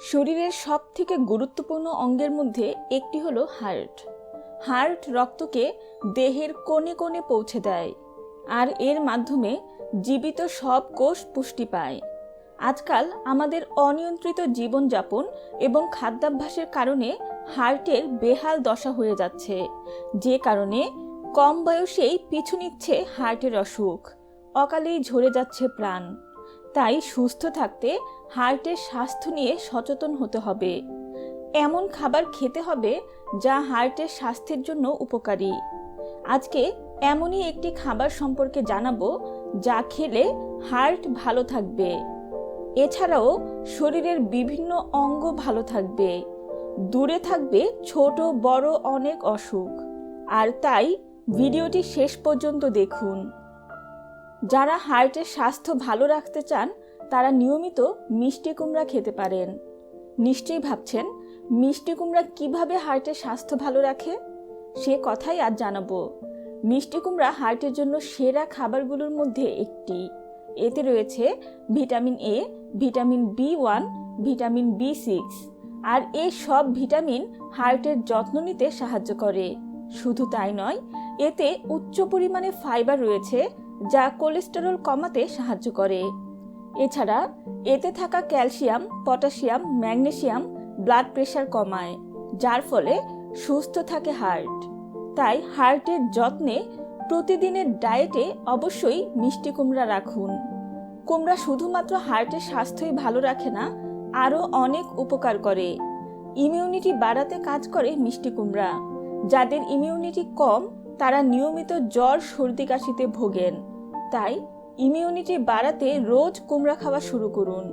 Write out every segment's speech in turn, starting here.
শরীরের সব থেকে গুরুত্বপূর্ণ অঙ্গের মধ্যে একটি হলো হার্ট। হার্ট রক্তকে দেহের কোণে কোণে পৌঁছে দেয় আর এর মাধ্যমে জীবিত সব কোষ পুষ্টি পায়। আজকাল আমাদের অনিয়ন্ত্রিত জীবনযাপন এবং খাদ্যাভ্যাসের কারণে হার্টের বেহাল দশা হয়ে যাচ্ছে, যে কারণে কম বয়সেই পিছু নিচ্ছে হার্টের অসুখ। অকালেই ঝরে যাচ্ছে প্রাণ। তাই সুস্থ থাকতে হার্টের স্বাস্থ্য নিয়ে সচেতন হতে হবে। এমন খাবার খেতে হবে যা হার্টের স্বাস্থ্যের জন্য উপকারী। আজকে এমনই একটি খাবার সম্পর্কে জানাব যা খেলে হার্ট ভালো থাকবে। এছাড়াও শরীরের বিভিন্ন অঙ্গ ভালো থাকবে। দূরে থাকবে ছোট, বড় অনেক অসুখ। আর তাই ভিডিওটি শেষ পর্যন্ত দেখুন। যারা হার্টের স্বাস্থ্য ভালো রাখতে চান, তারা নিয়মিত মিষ্টি কুমড়া খেতে পারেন। নিশ্চয়ই ভাবছেন, মিষ্টি কুমড়া কীভাবে হার্টের স্বাস্থ্য ভালো রাখে? সে কথাই আজ জানাব। মিষ্টি কুমড়া হার্টের জন্য সেরা খাবারগুলোর মধ্যে একটি। এতে রয়েছে vitamin A vitamin B one vitamin B six আর এই সব ভিটামিন হার্টের যত্ন নিতে সাহায্য করে। শুধু তাই নয়, এতে উচ্চ পরিমাণে ফাইবার রয়েছে যা কোলেস্টেরল কমাতে সাহায্য করে। এছাড়া, এতে থাকা calcium, potassium, magnesium, blood pressure কমায়, যার ফলে সুস্থ থাকে হার্ট। তাই হার্টের যত্নে প্রতিদিনের ডায়েটে অবশ্যই মিষ্টি কুমড়া রাখুন। কুমড়া শুধুমাত্র হার্টের স্বাস্থ্যই ভালো রাখে না, আরও অনেক উপকার করে। ইমিউনিটি বাড়াতে কাজ করে মিষ্টি কুমড়া। যাদের ইমিউনিটি কম, তারা নিয়মিত জ্বর, সর্দি, কাশিতে ভোগেন। তাই ইমিউনিটি বাড়াতে রোজ কুমড়া খাওয়া শুরু করুন।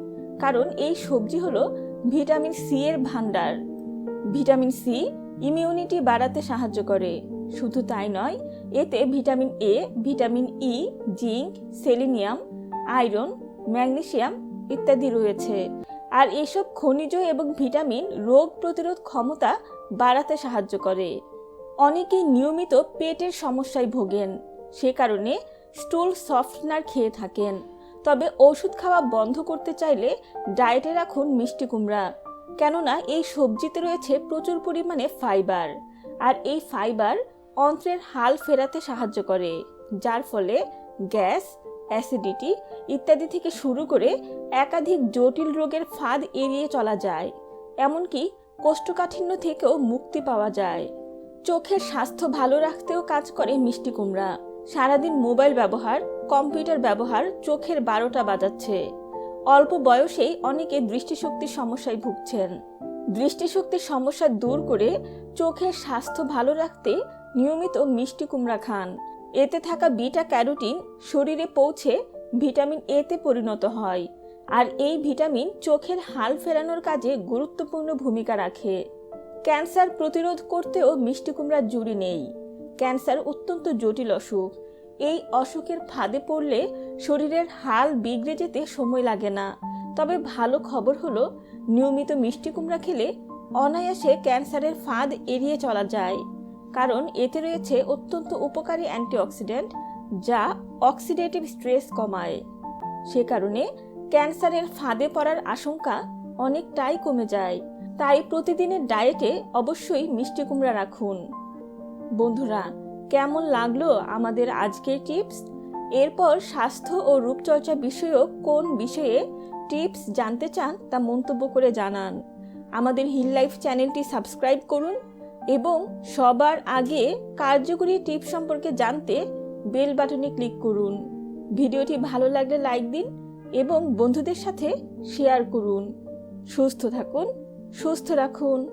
কারণ এই সবজি হলো ভিটামিন সি এর ভান্ডার ভিটামিন সি ইমিউনিটি বাড়াতে সাহায্য করে। শুধু তাই নয়, এতে vitamin A vitamin E zinc, selenium, iron, magnesium ইত্যাদি রয়েছে। আর এসব খনিজ এবং ভিটামিন রোগ প্রতিরোধ ক্ষমতা বাড়াতে সাহায্য করে। অনেকেই নিয়মিত পেটের সমস্যায় ভোগেন। সে কারণে স্টুল সফটনার খেয়ে থাকেন। তবে ওষুধ খাওয়া বন্ধ করতে চাইলে ডায়েটে রাখুন মিষ্টি কুমড়া। কেননা এই সবজিতে রয়েছে প্রচুর পরিমাণে ফাইবার। আর এই ফাইবার অন্ত্রের হাল ফেরাতে সাহায্য করে, যার ফলে গ্যাস, অ্যাসিডিটি ইত্যাদি থেকে শুরু করে একাধিক জটিল রোগের ফাঁদ এড়িয়ে চলা যায়। এমনকি কোষ্ঠকাঠিন্য থেকেও মুক্তি পাওয়া যায়। চোখের স্বাস্থ্য ভালো রাখতেও কাজ করে মিষ্টি কুমড়া। সারাদিন মোবাইল ব্যবহার, কম্পিউটার ব্যবহার, চোখের বারোটা বাজাচ্ছে। অল্প বয়সেই অনেকে দৃষ্টিশক্তির সমস্যায় ভুগছেন। দৃষ্টিশক্তির সমস্যা দূর করে চোখের স্বাস্থ্য ভালো রাখতে নিয়মিত মিষ্টি কুমড়া খান। এতে থাকা বিটা ক্যারোটিন শরীরে পৌঁছে ভিটামিন এতে পরিণত হয়। আর এই ভিটামিন চোখের হাল ফেরানোর কাজে গুরুত্বপূর্ণ ভূমিকা রাখে। ক্যান্সার প্রতিরোধ করতেও মিষ্টি কুমড়ার জুড়ি নেই। ক্যান্সার অত্যন্ত জটিল অসুখ। এই অসুখের ফাঁদে পড়লে শরীরের হাল বিগড়ে যেতে সময় লাগে না। তবে ভালো খবর হলো, নিয়মিত মিষ্টি কুমড়া খেলে অনায়াসে ক্যান্সারের ফাঁদ এড়িয়ে চলা যায়। কারণ এতে রয়েছে অত্যন্ত উপকারী অ্যান্টিঅক্সিডেন্ট, যা অক্সিডেটিভ স্ট্রেস কমায়। সে কারণে ক্যান্সারের ফাঁদে পড়ার আশঙ্কা অনেকটাই কমে যায়। তাই প্রতিদিনের ডায়েটে অবশ্যই মিষ্টি কুমড়া রাখুন। বন্ধুরা, কেমন লাগল আমাদের আজকের টিপস? এরপর স্বাস্থ্য ও রূপচর্চা বিষয়ক কোন বিষয়ে টিপস জানতে চান তা মন্তব্য করে জানান। আমাদের হিল লাইফ চ্যানেলটি সাবস্ক্রাইব করুন এবং সবার আগে কার্যকরী টিপস সম্পর্কে জানতে বেল বাটনে ক্লিক করুন। ভিডিওটি ভালো লাগলে লাইক দিন এবং বন্ধুদের সাথে শেয়ার করুন। সুস্থ থাকুন, সুস্থ রাখুন।